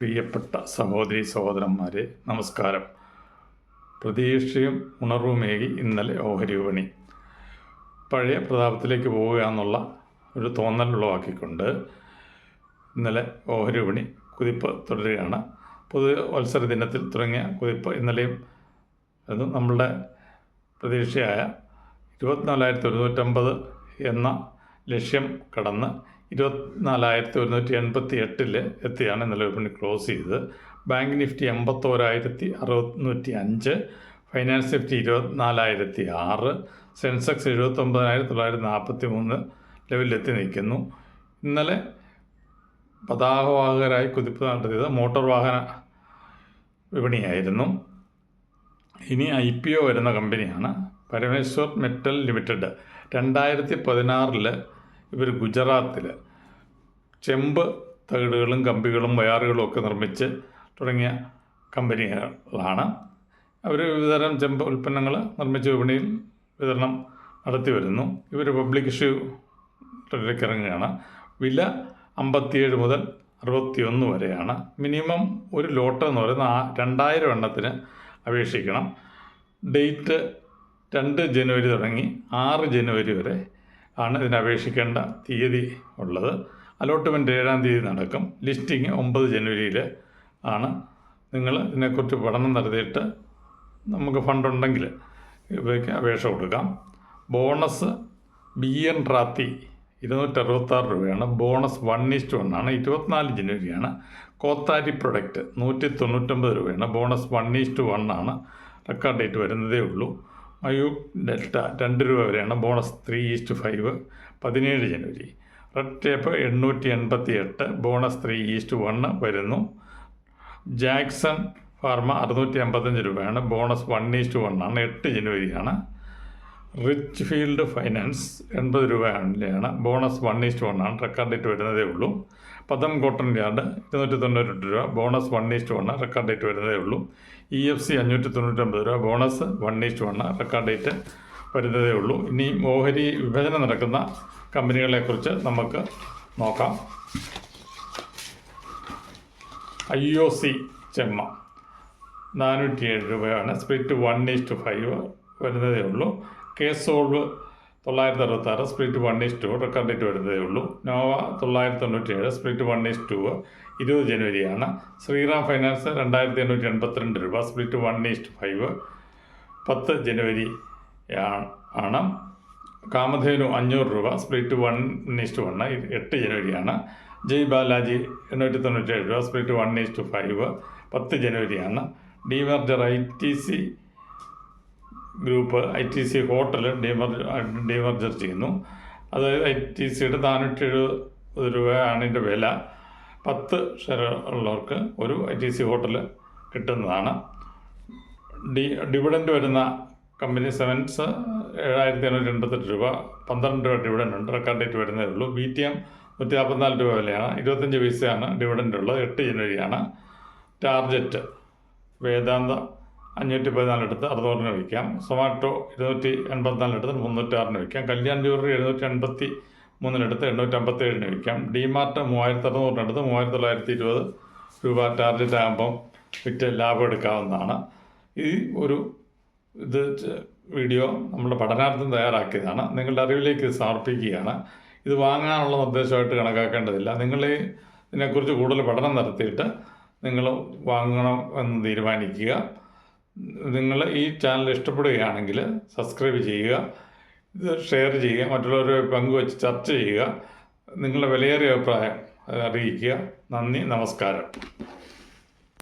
പ്രിയപ്പെട്ട സഹോദരി സഹോദരന്മാരെ നമസ്കാരം. പ്രതീക്ഷയും ഉണർവുമേകി ഇന്നലെ ഓഹരി വിപണി. പഴയ പ്രതാപത്തിലേക്ക് പോവുക എന്നുള്ള ഒരു തോന്നൽ ഉളവാക്കിക്കൊണ്ട് ഇന്നലെ ഓഹരി വിപണി കുതിപ്പ് തുടരുകയാണ്. പൊതു മത്സര ദിനത്തിൽ തുടങ്ങിയ കുതിപ്പ് ഇന്നലെയും അത് നമ്മളുടെ പ്രതീക്ഷയായ ഇരുപത്തിനാലായിരത്തി ഒരുന്നൂറ്റമ്പത് എന്ന ലക്ഷ്യം കടന്ന് ഇരുപത്തിനാലായിരത്തി ഒരുന്നൂറ്റി എൺപത്തി എട്ടിൽ എത്തിയാണ് ഇന്നലെ വിപണി ക്ലോസ് ചെയ്തത്. ബാങ്ക് നിഫ്റ്റി എൺപത്തോരായിരത്തി അറുന്നൂറ്റി അഞ്ച് ഫൈനാൻസ് നിഫ്റ്റി ഇരുപത്തിനാലായിരത്തി ആറ് സെൻസെക്സ് എഴുപത്തൊമ്പതിനായിരത്തി തൊള്ളായിരത്തി നാൽപ്പത്തി മൂന്ന് ലെവലിലെത്തി നിൽക്കുന്നു. ഇന്നലെ പതാകവാഹകരായി കുതിപ്പ് നടത്തിയത് മോട്ടോർ വാഹന വിപണിയായിരുന്നു. ഇനി ഐ പി ഒ വരുന്ന കമ്പനിയാണ് പരമേശ്വർ മെറ്റൽ ലിമിറ്റഡ് രണ്ടായിരത്തി പതിനാറിൽ ഇവർ ഗുജറാത്തിൽ ചെമ്പ് തകിടുകളും കമ്പികളും വയറുകളും ഒക്കെ നിർമ്മിച്ച് തുടങ്ങിയ കമ്പനികളാണ്. അവർ വിവിധതരം ചെമ്പ് ഉൽപ്പന്നങ്ങൾ നിർമ്മിച്ച് വിപണിയിൽ വിതരണം നടത്തി വരുന്നു. ഇവർ പബ്ലിക് ഇഷ്യൂ ഇറങ്ങുകയാണ്. വില അമ്പത്തിയേഴ് മുതൽ അറുപത്തിയൊന്ന് വരെയാണ്. മിനിമം ഒരു ലോട്ട് എന്ന് പറയുന്ന ആ രണ്ടായിരം എണ്ണത്തിന് അപേക്ഷിക്കണം. ഡേറ്റ് രണ്ട് ജനുവരി തുടങ്ങി ആറ് ജനുവരി വരെ ആണ് ഇതിന് അപേക്ഷിക്കേണ്ട തീയതി ഉള്ളത്. അലോട്ട്മെന്റ് ഏഴാം തീയതി നടക്കും. ലിസ്റ്റിംഗ് ഒമ്പത് ജനുവരിയിൽ ആണ്. നിങ്ങൾ ഇതിനെക്കുറിച്ച് പഠനം നടത്തിയിട്ട് നമുക്ക് ഫണ്ടുണ്ടെങ്കിൽ ഇവയ്ക്ക് അപേക്ഷ കൊടുക്കാം. ബോണസ് ബി എൻ റാത്തി ഇരുന്നൂറ്റി അറുപത്താറ് രൂപയാണ്. ബോണസ് വൺ ഈസ്റ്റ് വൺ ആണ്. ഇരുപത്തിനാല് ജനുവരിയാണ്. കോത്താരി പ്രൊഡക്റ്റ് നൂറ്റി തൊണ്ണൂറ്റൊമ്പത് രൂപയാണ്. Bonus one is to one ആണ്. റെക്കോർഡ് ഡേറ്റ് വരുന്നതേ ഉള്ളൂ. മയു ഡെൽറ്റ. രണ്ട് രൂപ വരെയാണ്. ബോണസ് ത്രീ ഈസ്റ്റ് ഫൈവ് പതിനേഴ് ജനുവരി. റെഡ് ടേപ്പ് എണ്ണൂറ്റി എൺപത്തി എട്ട് bonus three is to one വരുന്നു. ജാക്സൺ ഫാർമ അറുന്നൂറ്റി അമ്പത്തഞ്ച് രൂപയാണ്. ബോണസ് വൺ ഈസ്റ്റ് വണ്ണാണ് എട്ട് ജനുവരിയാണ്. റിച്ച് ഫീൽഡ് ഫൈനാൻസ് എൺപത് രൂപയാണ്. ബോണസ് വൺ ഈസ്റ്റ് വണ്ണാണ് റെക്കോർഡ് ഡേറ്റ് വരുന്നതേ ഉള്ളൂ. പദം കോട്ടൺ യാർഡ് ഇരുന്നൂറ്റി തൊണ്ണൂറ്റെട്ട് രൂപ bonus one is to one record date വരുന്നതേ ഉള്ളൂ. ഇ എഫ് സി അഞ്ഞൂറ്റി തൊണ്ണൂറ്റൊമ്പത് രൂപ. Bonus one is to one record date വരുന്നതേ ഉള്ളൂ. ഇനി ഓഹരി വിഭജനം നടക്കുന്ന കമ്പനികളെക്കുറിച്ച് നമുക്ക് നോക്കാം. ഐ ഒ സി ചെമ്മ. നാനൂറ്റി ഏഴ് രൂപയാണ് സ്പ്രിറ്റ് വൺ ഈസ്റ്റ് ഫൈവ് വരുന്നതേ ഉള്ളൂ. കെ തൊള്ളായിരത്തി അറുപത്താറ് split one is to record date വരുന്നതേ ഉള്ളൂ. നോവ തൊള്ളായിരത്തി തൊണ്ണൂറ്റി ഏഴ് സ്പ്ലിറ്റ് വൺ ഈസ് ടു ഇരുപത് ജനുവരിയാണ്. ശ്രീറാം ഫൈനാൻസ് രണ്ടായിരത്തി എണ്ണൂറ്റി എൺപത്തിരണ്ട് രൂപ സ്പ്ലിറ്റ് വൺ ഈസ്റ്റ് ഫൈവ് പത്ത് ജനുവരി ആണ്. കാമധേനു അഞ്ഞൂറ് രൂപ സ്പ്ലിറ്റ് വൺ ഈസ്റ്റ് വൺ എട്ട് ജനുവരിയാണ്. ജയ് ബാലാജി എണ്ണൂറ്റി തൊണ്ണൂറ്റേഴ് രൂപ സ്പ്ലിറ്റ് വൺ ഈസ്റ്റ് ഫൈവ് പത്ത് ജനുവരിയാണ്. Demerger I T C group I T C hotel demer demerger ചെയ്യുന്നു. അത് ഐ ടി സിയുടെ നാനൂറ്റി എഴുപത് രൂപയാണ് ഇതിന്റെ വില. പത്ത് ഷെയർ ഉള്ളവർക്ക് ഒരു ഐ ടി സി ഹോട്ടൽ കിട്ടുന്നതാണ്. ഡി ഡിവിഡന്റ് വരുന്ന കമ്പനി സെവൻസ് ഏഴായിരത്തി എണ്ണൂറ്റി എൺപത്തെട്ട് രൂപ. പന്ത്രണ്ട് രൂപ ഡിവിഡന്റ് ഉണ്ട്. റെക്കോർഡ് ഡേറ്റ് വരുന്നേ ഉള്ളൂ. ബി ടി എം നൂറ്റി നാൽപ്പത്തിനാല് രൂപ വിലയാണ്. ഇരുപത്തഞ്ച് പൈസയാണ് ഡിവിഡന്റ് ഉള്ളത്. എട്ട് ജനുവരിയാണ്. ടാർജറ്റ് വേദാന്ത അഞ്ഞൂറ്റി പതിനാലെടുത്ത് അറുന്നൂറിന് വയ്ക്കാം സൊമാറ്റോ ഇരുന്നൂറ്റി എൺപത്തിനാലെടുത്ത് മുന്നൂറ്റാറിന് വയ്ക്കാം കല്യാൺ ജ്വല്ലറി എഴുന്നൂറ്റി എൺപത്തി മൂന്നിനെടുത്ത് എണ്ണൂറ്റി അമ്പത്തി ഏഴിന് വയ്ക്കാം ഡിമാർട്ട് മൂവായിരത്തി അറുന്നൂറിനടുത്ത് മൂവായിരത്തി തൊള്ളായിരത്തി ഇരുപത് രൂപ ടാർജറ്റ് ആകുമ്പം വിറ്റ് ലാഭം എടുക്കാവുന്നതാണ്. ഈ ഒരു ഇത് വീഡിയോ നമ്മുടെ പഠനാർത്ഥം തയ്യാറാക്കിയതാണ്. നിങ്ങളുടെ അറിവിലേക്ക് ഇത് സമർപ്പിക്കുകയാണ്. ഇത് വാങ്ങാനുള്ള നിർദ്ദേശമായിട്ട് കണക്കാക്കേണ്ടതില്ല. നിങ്ങൾ ഇതിനെക്കുറിച്ച് കൂടുതൽ പഠനം നടത്തിയിട്ട് നിങ്ങൾ വാങ്ങണം എന്ന് തീരുമാനിക്കുക. നിങ്ങൾ ഈ ചാനൽ ഇഷ്ടപ്പെടുകയാണെങ്കിൽ സബ്സ്ക്രൈബ് ചെയ്യുക ഇത് ഷെയർ ചെയ്യുക മറ്റുള്ളവരെ പങ്കുവച്ച് ചർച്ച ചെയ്യുക നിങ്ങളുടെ വിലയേറിയ അഭിപ്രായം അറിയിക്കുക. നന്ദി നമസ്കാരം.